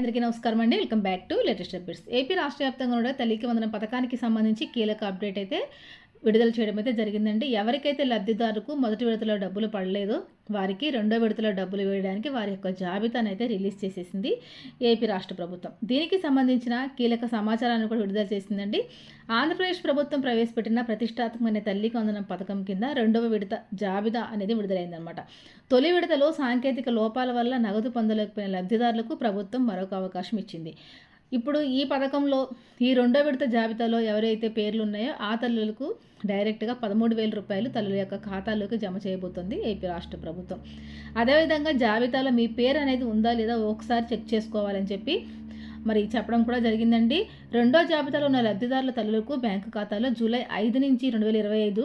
అందరికీ నమస్కారం అండి. Welcome back to latest updates. AP రాష్ట్ర వ్యాప్తంగా కూడా తల్లికి వందన పథకానికి సంబంధించి కీలక అప్డేట్ అయితే విడుదల చేయడం అయితే జరిగిందండి. ఎవరికైతే లబ్ధిదారుకు మొదటి విడతలో డబ్బులు పడలేదో వారికి రెండో విడతలో డబ్బులు వేయడానికి వారి యొక్క జాబితాను అయితే రిలీజ్ చేసేసింది ఏపీ రాష్ట్ర ప్రభుత్వం. దీనికి సంబంధించిన కీలక సమాచారాన్ని కూడా విడుదల చేసిందండి. ఆంధ్రప్రదేశ్ ప్రభుత్వం ప్రవేశపెట్టిన ప్రతిష్టాత్మకమైన తల్లికి వందనం పథకం కింద రెండవ విడత జాబితా అనేది విడుదలైందనమాట తొలి విడతలో సాంకేతిక లోపాల వల్ల నగదు పొందలేకపోయిన లబ్ధిదారులకు ప్రభుత్వం మరొక అవకాశం ఇచ్చింది. ఇప్పుడు ఈ పథకంలో ఈ రెండో విడత జాబితాలో ఎవరైతే పేర్లు ఉన్నాయో ఆ తల్లులకు డైరెక్ట్గా పదమూడు వేల రూపాయలు తల్లుల యొక్క ఖాతాలోకి జమ చేయబోతుంది ఏపీ రాష్ట్ర ప్రభుత్వం. అదేవిధంగా జాబితాలో మీ పేరు అనేది ఉందా లేదా ఒకసారి చెక్ చేసుకోవాలని చెప్పి మరి చెప్పడం కూడా జరిగిందండి. రెండో జాబితాలో ఉన్న లబ్ధిదారుల తల్లులకు బ్యాంకు ఖాతాలో జూలై ఐదు నుంచి రెండు వేల ఇరవై ఐదు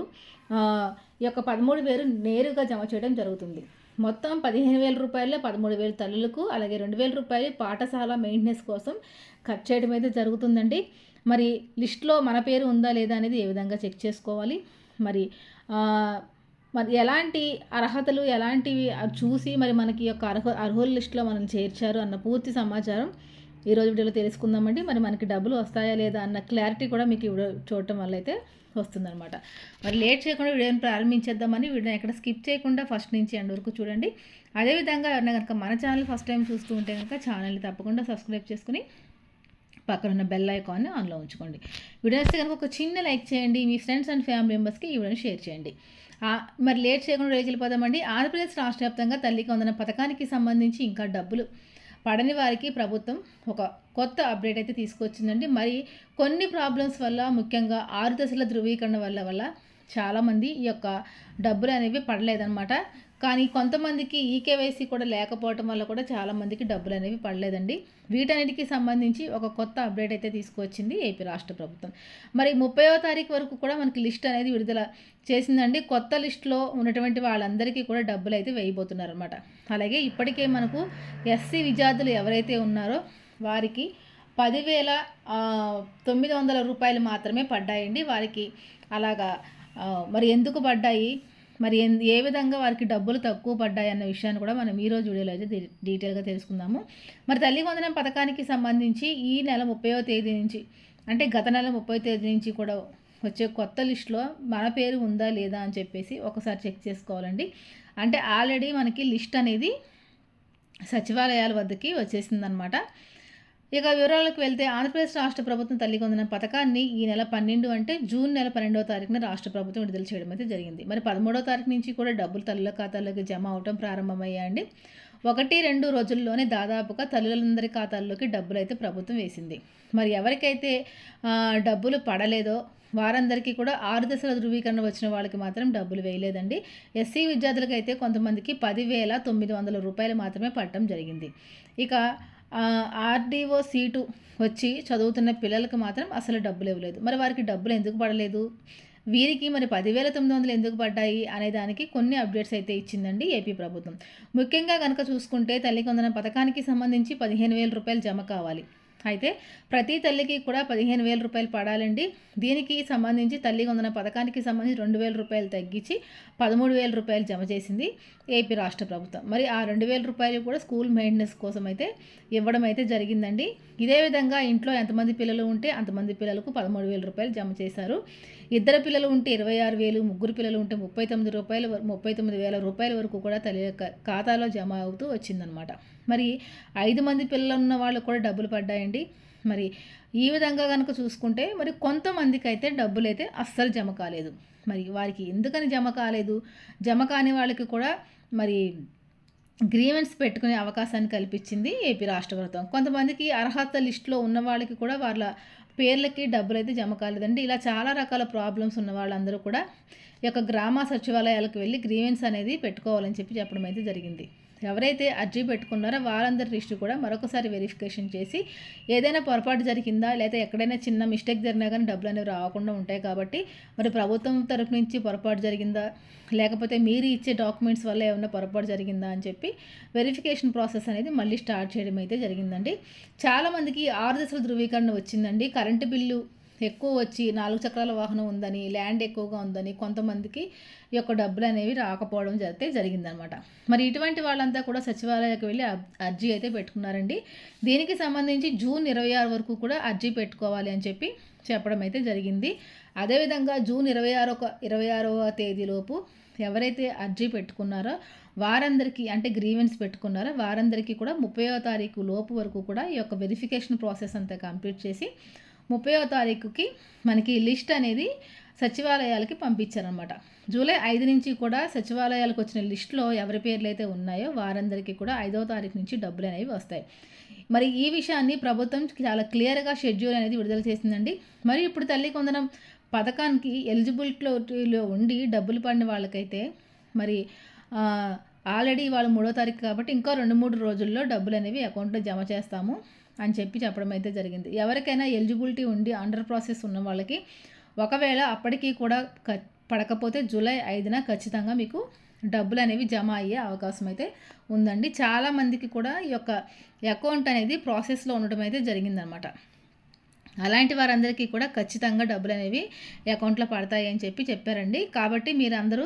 ఈ యొక్క పదమూడు వేలు నేరుగా జమ చేయడం జరుగుతుంది. మొత్తం పదిహేను వేల రూపాయలు పదమూడు వేలు తల్లులకు అలాగే రెండు వేల రూపాయలు పాఠశాల మెయింటెనెన్స్ కోసం ఖర్చు చేయడం అయితే జరుగుతుందండి. మరి లిస్ట్లో మన పేరు ఉందా లేదా అనేది ఏ విధంగా చెక్ చేసుకోవాలి? మరి మరి ఎలాంటి అర్హతలు ఎలాంటివి చూసి మరి మనకి యొక్క అర్హ అర్హుల లిస్టులో మనం చేర్చారు అన్న పూర్తి సమాచారం ఈరోజు వీడియోలో తెలుసుకుందామండి. మరి మనకి డబ్బులు వస్తాయా లేదా అన్న క్లారిటీ కూడా మీకు ఇవి చూడటం వల్ల అయితే వస్తుందన్నమాట. మరి లేట్ చేయకుండా వీడియోని ప్రారంభించేద్దామని వీడియోని ఎక్కడ స్కిప్ చేయకుండా ఫస్ట్ నుంచి ఎండ్ వరకు చూడండి. అదేవిధంగా ఎవరైనా కనుక మన ఛానల్ ఫస్ట్ టైం చూస్తూ ఉంటే కనుక ఛానల్ని తప్పకుండా సబ్స్క్రైబ్ చేసుకుని పక్కన ఉన్న బెల్ ఐకాన్ని ఆన్లో ఉంచుకోండి. వీడియో వస్తే కనుక ఒక చిన్న లైక్ చేయండి. మీ ఫ్రెండ్స్ అండ్ ఫ్యామిలీ మెంబర్స్కి ఈ వీడియోని షేర్ చేయండి. మరి లేట్ చేయకుండా వెళ్ళిపోదామండి. ఆంధ్రప్రదేశ్ రాష్ట్ర వ్యాప్తంగా తల్లికి వందన పథకానికి సంబంధించి ఇంకా డబ్బులు పడని వారికి ప్రభుత్వం ఒక కొత్త అప్డేట్ అయితే తీసుకొచ్చిందండి. మరి కొన్ని ప్రాబ్లమ్స్ వల్ల ముఖ్యంగా ఆరు దశల ధృవీకరణ వల్ల వల్ల చాలామంది ఈ యొక్క డబ్బులు అనేవి పడలేదన్నమాట. కానీ కొంతమందికి ఈకేవైసీ కూడా లేకపోవటం వల్ల కూడా చాలామందికి డబ్బులు అనేవి పడలేదండి. వీటన్నిటికి సంబంధించి ఒక కొత్త అప్డేట్ అయితే తీసుకొచ్చింది ఏపీ రాష్ట్ర ప్రభుత్వం. మరి ముప్పైవ తారీఖు వరకు కూడా మనకి లిస్ట్ అనేది విడుదల చేసిందండి. కొత్త లిస్ట్లో ఉన్నటువంటి వాళ్ళందరికీ కూడా డబ్బులు అయితే వేయబోతున్నారనమాట అలాగే ఇప్పటికే మనకు ఎస్సీ విద్యార్థులు ఎవరైతే ఉన్నారో వారికి పదివేల తొమ్మిది వందల రూపాయలు మాత్రమే పడ్డాయండి. వారికి అలాగా మరి ఎందుకు పడ్డాయి? మరి ఏ విధంగా వారికి డబ్బులు తక్కువ పడ్డాయన్న విషయాన్ని కూడా మనం ఈరోజు వీడియోలో అయితే డీటెయిల్గా తెలుసుకుందాము. మరి తల్లి వందనం పథకానికి సంబంధించి ఈ నెల ముప్పైవ తేదీ నుంచి అంటే గత నెల ముప్పై తేదీ నుంచి కూడా వచ్చే కొత్త లిస్టులో మన పేరు ఉందా లేదా అని చెప్పేసి ఒకసారి చెక్ చేసుకోవాలండి. అంటే ఆల్రెడీ మనకి లిస్ట్ అనేది సచివాలయాల వద్దకి వచ్చేసిందనమాట. ఇక వివరాలకు వెళ్తే ఆంధ్రప్రదేశ్ రాష్ట్ర ప్రభుత్వం తల్లికొందిన పథకాన్ని ఈ నెల పన్నెండు అంటే జూన్ నెల పన్నెండవ తారీఖున రాష్ట్ర ప్రభుత్వం విడుదల చేయడం అయితే జరిగింది. మరి పదమూడవ తారీఖు నుంచి కూడా డబ్బులు తల్లుల ఖాతాలోకి జమ అవటం ప్రారంభమయ్యాయండి. ఒకటి రెండు రోజుల్లోనే దాదాపుగా తల్లులందరి ఖాతాల్లోకి డబ్బులు అయితే ప్రభుత్వం వేసింది. మరి ఎవరికైతే డబ్బులు పడలేదో వారందరికీ కూడా ఆరు దశల ధృవీకరణ వచ్చిన వాళ్ళకి మాత్రం డబ్బులు వేయలేదండి. ఎస్సీ విద్యార్థులకు అయితే కొంతమందికి పదివేల తొమ్మిది వందల రూపాయలు మాత్రమే పడటం జరిగింది. ఇక ఆర్డీఓ సీటు వచ్చి చదువుతున్న పిల్లలకు మాత్రం అసలు డబ్బులు ఇవ్వలేదు. మరి వారికి డబ్బులు ఎందుకు పడలేదు? వీరికి మరి పదివేల తొమ్మిది వందలు ఎందుకు పడ్డాయి అనే దానికి కొన్ని అప్డేట్స్ అయితే ఇచ్చిందండి ఏపీ ప్రభుత్వం. ముఖ్యంగా కనుక చూసుకుంటే తల్లికొందన పథకానికి సంబంధించి పదిహేను వేల రూపాయలు జమ కావాలి. అయితే ప్రతి తల్లికి కూడా పదిహేను వేల రూపాయలు పడాలండి. దీనికి సంబంధించి తల్లి వందన పథకానికి సంబంధించి రెండు వేల రూపాయలు తగ్గించి పదమూడు వేల రూపాయలు జమ చేసింది ఏపీ రాష్ట్ర ప్రభుత్వం. మరి ఆ రెండు వేల రూపాయలు కూడా స్కూల్ మెయింటెనెన్స్ కోసం అయితే ఇవ్వడం అయితే జరిగిందండి. ఇదే విధంగా ఇంట్లో ఎంతమంది పిల్లలు ఉంటే అంతమంది పిల్లలకు పదమూడు వేల రూపాయలు జమ చేశారు. ఇద్దరు పిల్లలు ఉంటే ఇరవై ఆరు వేలు ముగ్గురు పిల్లలు ఉంటే ముప్పై తొమ్మిది రూపాయలు ముప్పై తొమ్మిది వేల రూపాయల వరకు కూడా తల్లి యొక్క ఖాతాలో జమ అవుతూ వచ్చిందనమాట మరి ఐదు మంది పిల్లలు ఉన్న వాళ్ళు కూడా డబ్బులు పడ్డాయండి. మరి ఈ విధంగా కనుక చూసుకుంటే మరి కొంతమందికి అయితే డబ్బులు అయితే అస్సలు జమ కాలేదు. మరి వారికి ఎందుకని జమ కాలేదు? జమ కాని వాళ్ళకి కూడా మరి గ్రీవెన్స్ పెట్టుకునే అవకాశాన్ని కల్పించింది ఏపీ రాష్ట్ర ప్రభుత్వం. కొంతమందికి అర్హత లిస్టులో ఉన్న వాళ్ళకి కూడా వాళ్ళ పేర్లకి డబ్బులు అయితే జమ కాలేదండి. ఇలా చాలా రకాల ప్రాబ్లమ్స్ ఉన్న వాళ్ళందరూ కూడా ఈ యొక్క గ్రామ సచివాలయాలకు వెళ్ళి గ్రీవెన్స్ అనేది పెట్టుకోవాలని చెప్పి చెప్పడం అయితే జరిగింది. ఎవరైతే అర్జీ పెట్టుకున్నారో వారందరి లిస్టు కూడా మరొకసారి వెరిఫికేషన్ చేసి ఏదైనా పొరపాటు జరిగిందా లేదా ఎక్కడైనా చిన్న మిస్టేక్ జరిగినా కానీ డబ్బులు అనేవి రాకుండా ఉంటాయి కాబట్టి మరి ప్రభుత్వం తరపు నుంచి పొరపాటు జరిగిందా? లేకపోతే మీరు ఇచ్చే డాక్యుమెంట్స్ వల్ల ఏమైనా పొరపాటు జరిగిందా అని చెప్పి వెరిఫికేషన్ ప్రాసెస్ అనేది మళ్ళీ స్టార్ట్ చేయడం అయితే జరిగిందండి. చాలామందికి ఆరు దశల ధృవీకరణ వచ్చిందండి. కరెంటు బిల్లు ఎక్కువ వచ్చి నాలుగు చక్రాల వాహనం ఉందని ల్యాండ్ ఎక్కువగా ఉందని కొంతమందికి ఈ యొక్క డబ్బులు అనేవి రాకపోవడం జరిగితే జరిగిందనమాట. మరి ఇటువంటి వాళ్ళంతా కూడా సచివాలయానికి వెళ్ళి అర్జీ అయితే పెట్టుకున్నారండి. దీనికి సంబంధించి జూన్ ఇరవై ఆరు వరకు కూడా అర్జీ పెట్టుకోవాలి అని చెప్పి చెప్పడం అయితే జరిగింది. అదేవిధంగా జూన్ ఇరవై ఆరో ఇరవై ఆరవ తేదీలోపు ఎవరైతే అర్జీ పెట్టుకున్నారో వారందరికీ అంటే గ్రీవెన్స్ పెట్టుకున్నారో వారందరికీ కూడా ముప్పైవ తారీఖు లోపు వరకు కూడా ఈ యొక్క వెరిఫికేషన్ ప్రాసెస్ అంతా కంప్లీట్ చేసి ముప్పైవ తారీఖుకి మనకి లిస్ట్ అనేది సచివాలయాలకి పంపించారనమాట జూలై ఐదు నుంచి కూడా సచివాలయాలకు వచ్చిన లిస్టులో ఎవరి పేర్లు అయితే ఉన్నాయో వారందరికీ కూడా ఐదవ తారీఖు నుంచి డబ్బులు అనేవి వస్తాయి. మరి ఈ విషయాన్ని ప్రభుత్వం చాలా క్లియర్గా షెడ్యూల్ అనేది విడుదల చేసిందండి. మరి ఇప్పుడు తల్లి కొందరం పథకానికి ఎలిజిబిలిటీలో ఉండి డబ్బులు పడిన వాళ్ళకైతే మరి ఆల్రెడీ వాళ్ళు మూడో తారీఖు కాబట్టి ఇంకా రెండు మూడు రోజుల్లో డబ్బులు అనేవి అకౌంట్లో జమ చేస్తాము. అని చెప్పి చెప్పడం అయితే జరిగింది. ఎవరికైనా ఎలిజిబిలిటీ ఉండి అండర్ ప్రాసెస్ ఉన్న వాళ్ళకి ఒకవేళ అప్పటికీ కూడా పడకపోతే జూలై ఐదున ఖచ్చితంగా మీకు డబ్బులు అనేవి జమ అయ్యే అవకాశం అయితే ఉందండి. చాలామందికి కూడా ఈ యొక్క అకౌంట్ అనేది ప్రాసెస్లో ఉండడం అయితే జరిగిందనమాట. అలాంటి వారందరికీ కూడా ఖచ్చితంగా డబ్బులు అనేవి అకౌంట్లో పడతాయి అని చెప్పి చెప్పారండి. కాబట్టి మీరు అందరూ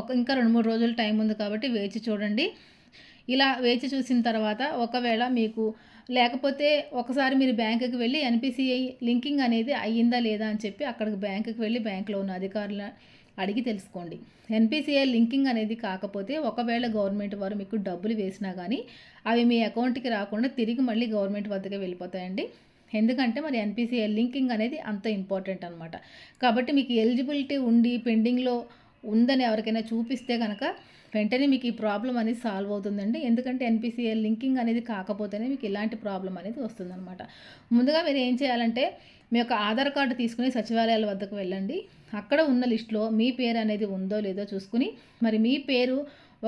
ఒక ఇంకా రెండు మూడు రోజులు టైం ఉంది కాబట్టి వేచి చూడండి. ఇలా వేచి చూసిన తర్వాత ఒకవేళ మీకు లేకపోతే ఒకసారి మీరు బ్యాంకుకి వెళ్ళి ఎన్పిసిఐ లింకింగ్ అనేది అయ్యిందా లేదా అని చెప్పి అక్కడికి బ్యాంకుకి వెళ్ళి బ్యాంకులో ఉన్న అధికారుల అడిగి తెలుసుకోండి. ఎన్పిసిఐ లింకింగ్ అనేది కాకపోతే ఒకవేళ గవర్నమెంట్ వారు మీకు డబ్బులు వేసినా కానీ అవి మీ అకౌంట్కి రాకుండా తిరిగి మళ్ళీ గవర్నమెంట్ వద్దకే వెళ్ళిపోతాయండి. ఎందుకంటే మరి ఎన్పిసిఐ లింకింగ్ అనేది అంత ఇంపార్టెంట్ అనమాట కాబట్టి మీకు ఎలిజిబిలిటీ ఉండి పెండింగ్లో ఉందని ఎవరికైనా చూపిస్తే కనుక వెంటనే మీకు ఈ ప్రాబ్లం అనేది సాల్వ్ అవుతుందండి. ఎందుకంటే ఎన్పిసిఐ లింకింగ్ అనేది కాకపోతేనే మీకు ఇలాంటి ప్రాబ్లం అనేది వస్తుందన్నమాట. ముందుగా మీరు ఏం చేయాలంటే మీ యొక్క ఆధార్ కార్డు తీసుకుని సచివాలయాల వద్దకు వెళ్ళండి. అక్కడ ఉన్న లిస్టులో మీ పేరు అనేది ఉందో లేదో చూసుకుని మరి మీ పేరు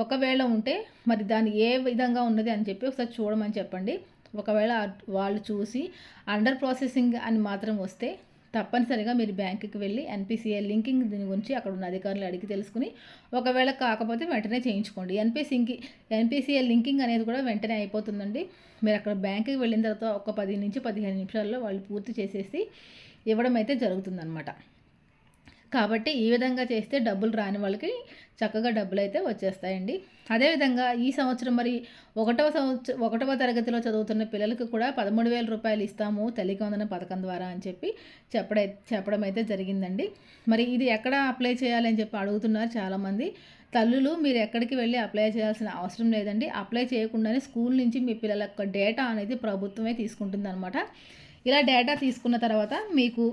ఒకవేళ ఉంటే మరి దాన్ని ఏ విధంగా ఉన్నది అని చెప్పి ఒకసారి చూడమని చెప్పండి. ఒకవేళ వాళ్ళు చూసి అండర్ ప్రాసెసింగ్ అని మాత్రం వస్తే తప్పనిసరిగా మీరు బ్యాంకుకి వెళ్ళి ఎన్పిసిఐ లింకింగ్ దీని గురించి అక్కడ ఉన్న అధికారులు అడిగి తెలుసుకుని ఒకవేళ కాకపోతే వెంటనే చేయించుకోండి. ఎన్పిసికి ఎన్పిసిఐ లింకింగ్ అనేది కూడా వెంటనే అయిపోతుందండి. మీరు అక్కడ బ్యాంకుకి వెళ్ళిన తర్వాత ఒక పది నుంచి పదిహేను నిమిషాల్లో వాళ్ళు పూర్తి చేసేసి ఇవ్వడం అయితే జరుగుతుందన్నమాట. కాబట్టి ఈ విధంగా చేస్తే డబ్బులు రాని వాళ్ళకి చక్కగా డబ్బులు అయితే వచ్చేస్తాయండి అదేవిధంగా ఈ సంవత్సరం మరి ఒకటవ సంవత్సరం ఒకటవ తరగతిలో చదువుతున్న పిల్లలకు కూడా పదమూడు వేల రూపాయలు ఇస్తాము తల్లికి పథకం ద్వారా అని చెప్పి చెప్పడై చెప్పడం అయితే జరిగిందండి. మరి ఇది ఎక్కడ అప్లై చేయాలని చెప్పి అడుగుతున్నారు చాలామంది. తల్లులు మీరు ఎక్కడికి వెళ్ళి అప్లై చేయాల్సిన అవసరం లేదండి. అప్లై చేయకుండానే స్కూల్ నుంచి మీ పిల్లల యొక్క డేటా అనేది ప్రభుత్వమే తీసుకుంటుంది అనమాట ఇలా డేటా తీసుకున్న తర్వాత మీకు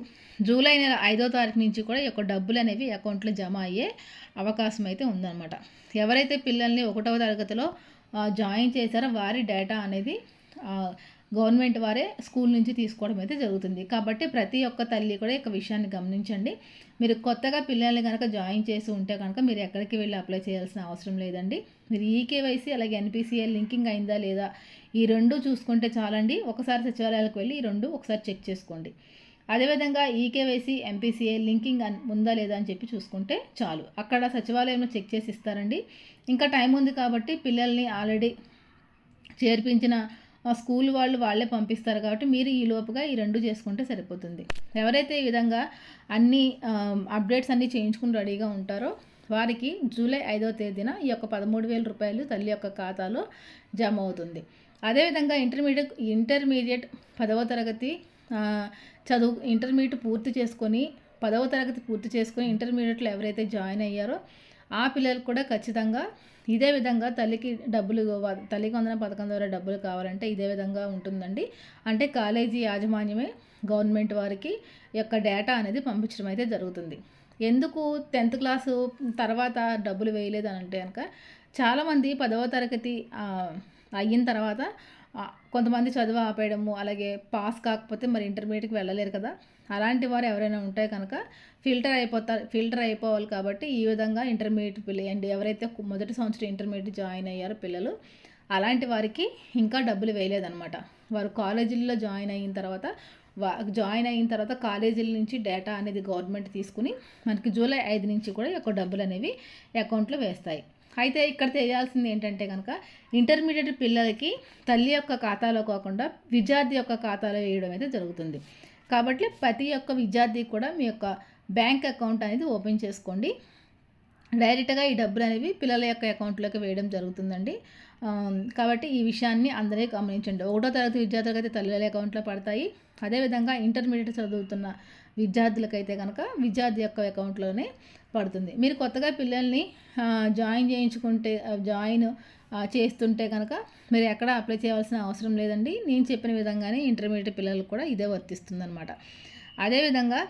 జూలై నెల ఐదో తారీఖు నుంచి కూడా ఈ యొక్క డబ్బులు అనేవి అకౌంట్లో జమ అయ్యే అవకాశం అయితే ఉందన్నమాట. ఎవరైతే పిల్లల్ని ఒకటవ తరగతిలో జాయిన్ చేశారో వారి డేటా అనేది గవర్నమెంట్ వారే స్కూల్ నుంచి తీసుకోవడం అయితే జరుగుతుంది. కాబట్టి ప్రతి ఒక్క తల్లి కూడా ఈ విషయాన్ని గమనించండి. మీరు కొత్తగా పిల్లల్ని కనుక జాయిన్ చేసి ఉంటే కనుక మీరు ఎక్కడికి వెళ్ళి అప్లై చేయాల్సిన అవసరం లేదండి. మీరు ఈకేవైసీ అలాగే ఎన్పిసిఐ లింకింగ్ అయిందా లేదా ఈ రెండు చూసుకుంటే చాలండి. ఒకసారి సచివాలయాలకు వెళ్ళి ఈ రెండు ఒకసారి చెక్ చేసుకోండి. అదేవిధంగా ఈకేవైసీ ఎంపీసీఏ లింకింగ్ ఉందా లేదా అని చెప్పి చూసుకుంటే చాలు. అక్కడ సచివాలయంలో చెక్ చేసి ఇస్తారండి. ఇంకా టైం ఉంది కాబట్టి పిల్లల్ని ఆల్రెడీ చేర్పించిన స్కూల్ వాళ్ళు వాళ్ళే పంపిస్తారు కాబట్టి మీరు ఈ లోపుగా ఈ రెండు చేసుకుంటే సరిపోతుంది. ఎవరైతే ఈ విధంగా అన్ని అప్డేట్స్ అన్నీ చేయించుకుని రెడీగా ఉంటారో వారికి జూలై ఐదో తేదీన ఈ యొక్క పదమూడు వేల రూపాయలు తల్లి యొక్క ఖాతాలో జమ అవుతుంది. అదేవిధంగా ఇంటర్మీడియట్ ఇంటర్మీడియట్ పదవ తరగతి చదువు ఇంటర్మీడియట్ పూర్తి చేసుకొని పదవ తరగతి పూర్తి చేసుకొని ఇంటర్మీడియట్లో ఎవరైతే జాయిన్ అయ్యారో ఆ పిల్లలకు కూడా ఖచ్చితంగా ఇదే విధంగా తల్లికి డబ్బులు తల్లికి వందన పథకం ద్వారా డబ్బులు కావాలంటే ఇదే విధంగా ఉంటుందండి. అంటే కాలేజీ యాజమాన్యమే గవర్నమెంట్ వారికి యొక్క డేటా అనేది పంపించడం అయితే జరుగుతుంది. ఎందుకు టెన్త్ క్లాసు తర్వాత డబ్బులు వేయలేదు అని అంటే కనుక చాలామంది పదవ తరగతి అయిన తర్వాత కొంతమంది చదువు ఆపేయడము అలాగే పాస్ కాకపోతే మరి ఇంటర్మీడియట్కి వెళ్ళలేరు కదా. అలాంటి వారు ఎవరైనా ఉంటే కనుక ఫిల్టర్ అయిపోతారు ఫిల్టర్ అయిపోవాలి కాబట్టి ఈ విధంగా ఇంటర్మీడియట్ పిల్లలు ఎవరైతే మొదటి సంవత్సరం ఇంటర్మీడియట్ జాయిన్ అయ్యారో పిల్లలు అలాంటి వారికి ఇంకా డబ్బులు వేయలేదన్నమాట. వారు కాలేజీల్లో జాయిన్ అయిన తర్వాత జాయిన్ అయిన తర్వాత కాలేజీల నుంచి డేటా అనేది గవర్నమెంట్ తీసుకుని మనకి జూలై ఐదు నుంచి కూడా యొక్క డబ్బులు అనేవి అకౌంట్లో వేస్తాయి. అయితే ఇక్కడ తెలియాల్సింది ఏంటంటే కనుక ఇంటర్మీడియట్ పిల్లలకి తల్లి యొక్క ఖాతాలో కాకుండా విద్యార్థి యొక్క ఖాతాలో వేయడం అయితే జరుగుతుంది. కాబట్టి ప్రతి ఒక్క విద్యార్థి కూడా మీ యొక్క బ్యాంక్ అకౌంట్ అనేది ఓపెన్ చేసుకోండి. డైరెక్ట్గా ఈ డబ్బులు అనేవి పిల్లల యొక్క అకౌంట్లోకి వేయడం జరుగుతుందండి. కాబట్టి ఈ విషయాన్ని అందరూ గమనించండి. ఒకటో తరగతి విద్యార్థులకు అయితే తల్లిల అకౌంట్లో పడతాయి. అదేవిధంగా ఇంటర్మీడియట్ చదువుతున్న విద్యార్థులకైతే కనుక విద్యార్థి యొక్క అకౌంట్లోనే పడుతుంది. మీరు కొత్తగా పిల్లల్ని జాయిన్ చేయించుకుంటే జాయిన్ చేస్తుంటే కనుక మీరు ఎక్కడ అప్లై చేయాల్సిన అవసరం లేదండి. నేను చెప్పిన విధంగానే ఇంటర్మీడియట్ పిల్లలకు కూడా ఇదే వర్తిస్తుందనమాట అదేవిధంగా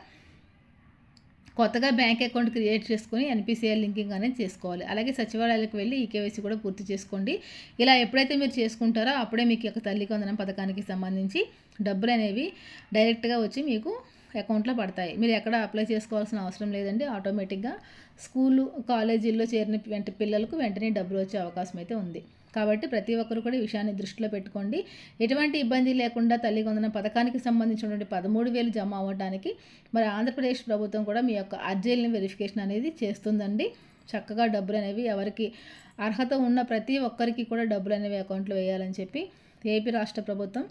కొత్తగా బ్యాంక్ అకౌంట్ క్రియేట్ చేసుకొని ఎన్పిసిఐ లింకింగ్ అనేది చేసుకోవాలి. అలాగే సచివాలయాలకు వెళ్ళి ఈకేవైసీ కూడా పూర్తి చేసుకోండి. ఇలా ఎప్పుడైతే మీరు చేసుకుంటారో అప్పుడే మీకు యొక్క తల్లి వందనం పథకానికి సంబంధించి డబ్బులు అనేవి డైరెక్ట్గా వచ్చి మీకు అకౌంట్లో పడతాయి. మీరు ఎక్కడ అప్లై చేసుకోవాల్సిన అవసరం లేదండి. ఆటోమేటిక్గా స్కూలు కాలేజీల్లో చేరిన వెంట పిల్లలకు వెంటనే డబ్బులు వచ్చే అవకాశం అయితే ఉంది. కాబట్టి ప్రతి ఒక్కరు కూడా ఈ విషయాన్ని దృష్టిలో పెట్టుకోండి. ఎటువంటి ఇబ్బంది లేకుండా తల్లి కొందన పథకానికి సంబంధించినటువంటి పదమూడు వేలు జమ అవ్వడానికి మరి ఆంధ్రప్రదేశ్ ప్రభుత్వం కూడా మీ యొక్క అర్జీలని వెరిఫికేషన్ అనేది చేస్తుందండి. చక్కగా డబ్బులు అనేవి ఎవరికి అర్హత ఉన్న ప్రతి ఒక్కరికి కూడా డబ్బులు అనేవి అకౌంట్లో వేయాలని చెప్పి ఏపీ రాష్ట్ర ప్రభుత్వం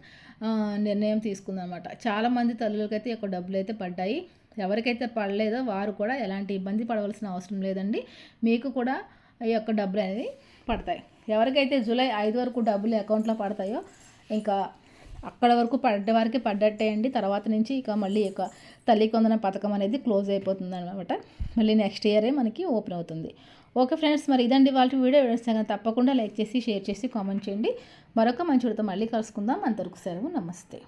నిర్ణయం తీసుకుందనమాట చాలామంది తల్లులకైతే యొక్క డబ్బులు అయితే పడ్డాయి. ఎవరికైతే పడలేదో వారు కూడా ఎలాంటి ఇబ్బంది పడవలసిన అవసరం లేదండి. మీకు కూడా ఈ యొక్క డబ్బులు అనేది పడతాయి. ఎవరికైతే జూలై ఐదు వరకు డబ్బులు అకౌంట్లో పడతాయో ఇంకా అక్కడ వరకు పడ్డ వారికి పడ్డట్టే అండి. తర్వాత నుంచి ఇక మళ్ళీ ఇక తల్లి కొందన పథకం అనేది క్లోజ్ అయిపోతుంది అనమాట మళ్ళీ నెక్స్ట్ ఇయరే మనకి ఓపెన్ అవుతుంది. ఓకే ఫ్రెండ్స్ మరి ఇదండి వాళ్ళ వీడియో. కానీ తప్పకుండా లైక్ చేసి షేర్ చేసి కామెంట్ చేయండి. మరొక మంచి మళ్ళీ కలుసుకుందాం. అంతవరకు సెలవు. నమస్తే.